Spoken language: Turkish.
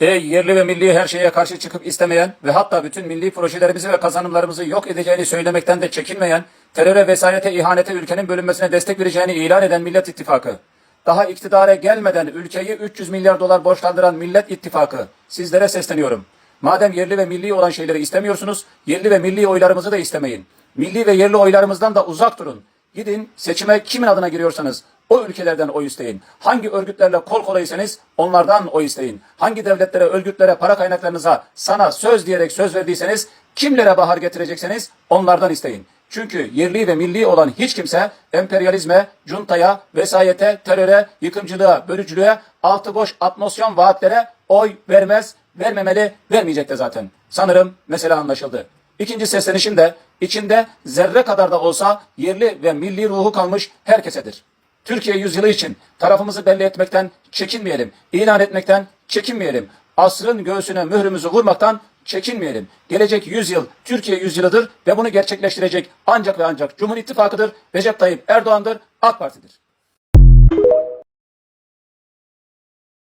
Ey yerli ve milli her şeye karşı çıkıp istemeyen ve hatta bütün milli projelerimizi ve kazanımlarımızı yok edeceğini söylemekten de çekinmeyen, teröre, vesayete, ihanete, ülkenin bölünmesine destek vereceğini ilan eden Millet İttifakı. Daha iktidara gelmeden ülkeyi 300 milyar dolar borçlandıran Millet İttifakı. Sizlere sesleniyorum. Madem yerli ve milli olan şeyleri istemiyorsunuz, yerli ve milli oylarımızı da istemeyin. Milli ve yerli oylarımızdan da uzak durun. Gidin seçime kimin adına giriyorsanız o ülkelerden oy isteyin. Hangi örgütlerle kol kolaysanız onlardan oy isteyin. Hangi devletlere, örgütlere, para kaynaklarınıza sana söz diyerek söz verdiyseniz kimlere bahar getirecekseniz onlardan isteyin. Çünkü yerli ve milli olan hiç kimse emperyalizme, cuntaya, vesayete, teröre, yıkımcılığa, bölücülüğe, altı boş atmosyon vaatlere oy vermez, vermemeli, vermeyecek de zaten. Sanırım mesele anlaşıldı. İkinci seslenişim de içinde zerre kadar da olsa yerli ve milli ruhu kalmış herkesedir. Türkiye yüzyılı için tarafımızı belli etmekten çekinmeyelim. ilan etmekten çekinmeyelim. Asrın göğsüne mührümüzü vurmaktan çekinmeyelim. Gelecek yüzyıl Türkiye yüzyılıdır ve bunu gerçekleştirecek ancak ve ancak Cumhur İttifakı'dır, Recep Tayyip Erdoğan'dır, AK Parti'dir.